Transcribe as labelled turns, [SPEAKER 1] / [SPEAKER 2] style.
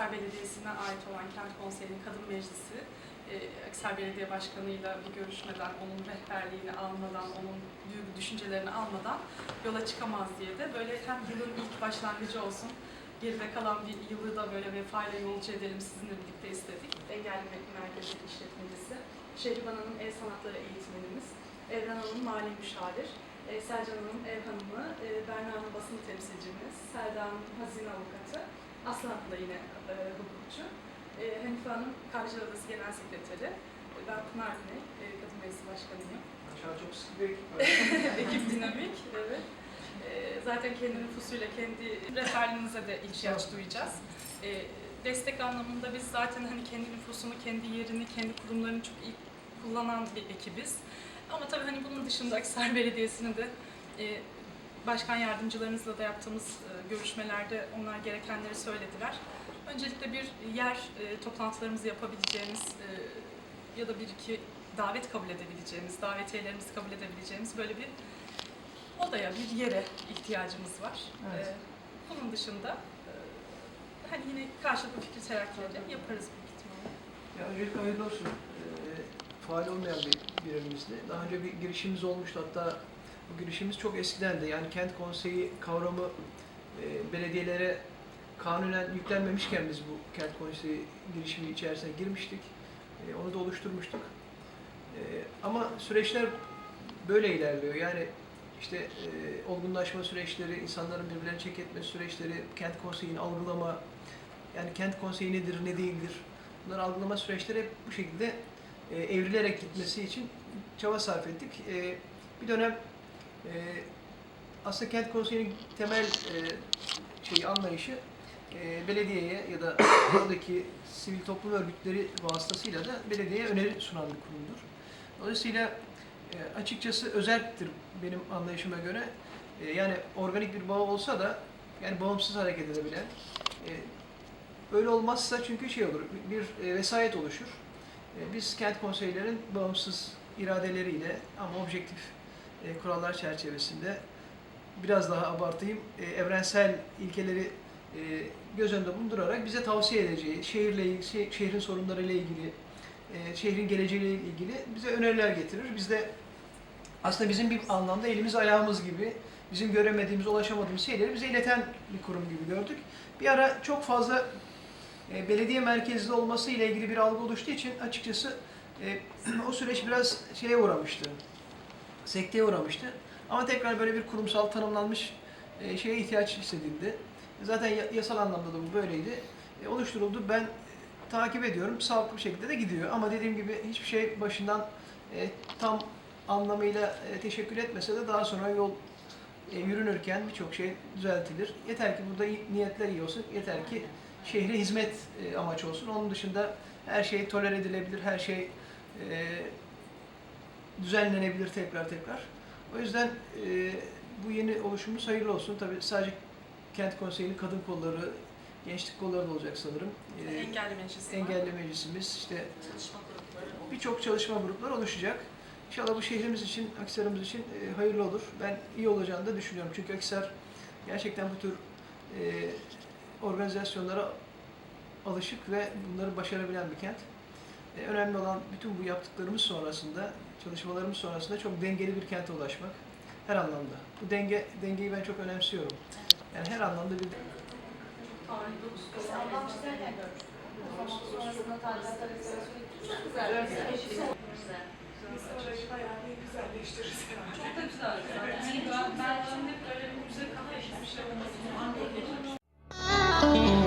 [SPEAKER 1] Akhisar Belediyesi'ne ait olan Kent Konseyi'nin Kadın Meclisi e, Akhisar Belediye Başkanı'yla bir görüşmeden, onun rehberliğini almadan, onun duygu düşüncelerini almadan yola çıkamaz diye de böyle hem yılın ilk başlangıcı olsun, geride kalan bir yılı da böyle vefayla yolcu edelim sizinle birlikte istedik. Engelli Merkezi işletmecisi, Şehriban Hanım El Sanatları Eğitmenimiz, Evren Hanım Mali Müşavir, e, Selcan Hanım Ev Hanım'ı, e, Berna Hanım Basın Temsilcimiz, Selda Hanım Hazine Avukatı, da yine e, hukukçu, e, Hanife Hanım Kavcılar Odası Genel Sekreteri, ben Pınar Güney, e, Kadın Meclisi Başkanıyım.
[SPEAKER 2] Aşağı çok sıkı bir ekip var.
[SPEAKER 1] Ekip dinamik, evet. E, zaten kendi nüfusuyla, kendi rehberliğinize de ihtiyaç duyacağız. E, destek anlamında biz zaten hani kendi nüfusunu, kendi yerini, kendi kurumlarını çok iyi kullanan bir ekibiz. Ama tabii hani bunun dışında Akhisar Belediyesi'nin de e, başkan yardımcılarınızla da yaptığımız görüşmelerde onlar gerekenleri söylediler. Öncelikle bir yer e, toplantılarımızı yapabileceğimiz e, ya da bir iki davet kabul edebileceğimiz, davetiyelerimizi kabul edebileceğimiz böyle bir odaya, bir yere ihtiyacımız var.
[SPEAKER 2] Evet.
[SPEAKER 1] E, bunun dışında e, hani yine karşılıklı fikir terakkileri yaparız büyük ihtimalle.
[SPEAKER 2] Ya öncelikle hayırlı olsun. Ee, faal olmayan bir birimizdi. Daha önce bir girişimimiz olmuştu. Hatta bu girişimimiz çok eskidendi. Yani kent konseyi kavramı e, belediyelere kanunen yüklenmemişken biz bu kent konseyi girişimi içerisine girmiştik. E, onu da oluşturmuştuk. E, ama süreçler böyle ilerliyor. Yani işte e, olgunlaşma süreçleri, insanların birbirlerini çek etme süreçleri, kent konseyini algılama, yani kent konseyi nedir, ne değildir, bunları algılama süreçleri hep bu şekilde evrilerek gitmesi için çaba sarf ettik. Bir dönem aslında kent konseyinin temel e, şeyi anlayışı e, belediyeye ya da oradaki sivil toplum örgütleri vasıtasıyla da belediyeye öneri sunan bir kurumdur. Dolayısıyla e, açıkçası özelliktir benim anlayışıma göre. E, yani organik bir bağ olsa da yani bağımsız hareket edebilen, e, Öyle olmazsa çünkü şey olur, bir e, vesayet oluşur. E, Biz kent konseylerin bağımsız iradeleriyle ama objektif e, kurallar çerçevesinde biraz daha abartayım, e, evrensel ilkeleri e, göz önünde bulundurarak bize tavsiye edeceği, şehirle ilgili, şe- şehrin sorunlarıyla ilgili, e, şehrin geleceğiyle ilgili bize öneriler getirir. Biz de aslında bizim bir anlamda elimiz ayağımız gibi bizim göremediğimiz, ulaşamadığımız şeyleri bize ileten bir kurum gibi gördük. Bir ara çok fazla e, belediye merkezli olması ile ilgili bir algı oluştuğu için açıkçası e, o süreç biraz şeye uğramıştı. Sekteye uğramıştı. Ama tekrar böyle bir kurumsal tanımlanmış e, şeye ihtiyaç hissedildi. Zaten ya- yasal anlamda da bu böyleydi. E, oluşturuldu. Ben e, takip ediyorum. Sağlıklı bir şekilde de gidiyor. Ama dediğim gibi hiçbir şey başından tam anlamıyla teşekkür etmese de daha sonra yol yürünürken birçok şey düzeltilir. Yeter ki burada niyetler iyi olsun. Yeter ki şehre hizmet amaç olsun. Onun dışında her şey toler edilebilir, her şey düzenlenebilir tekrar tekrar. O yüzden e, bu yeni oluşumumuz hayırlı olsun. Tabii sadece kent konseyinin kadın kolları, gençlik kolları da olacak sanırım. E,
[SPEAKER 1] Engelli meclisi
[SPEAKER 2] engelli meclisimiz, işte
[SPEAKER 1] çalışma grupları.
[SPEAKER 2] birçok çalışma grupları oluşacak. İnşallah bu şehrimiz için, Akhisar'ımız için e, hayırlı olur. Ben iyi olacağını da düşünüyorum. Çünkü Akhisar gerçekten bu tür e, organizasyonlara alışık ve bunları başarabilen bir kent. E, önemli olan bütün bu yaptıklarımız sonrasında, çalışmalarımız sonrasında çok dengeli bir kente ulaşmak. Her anlamda. Bu denge dengeyi ben çok önemsiyorum. Yani her anlamda bir
[SPEAKER 1] Biz orayı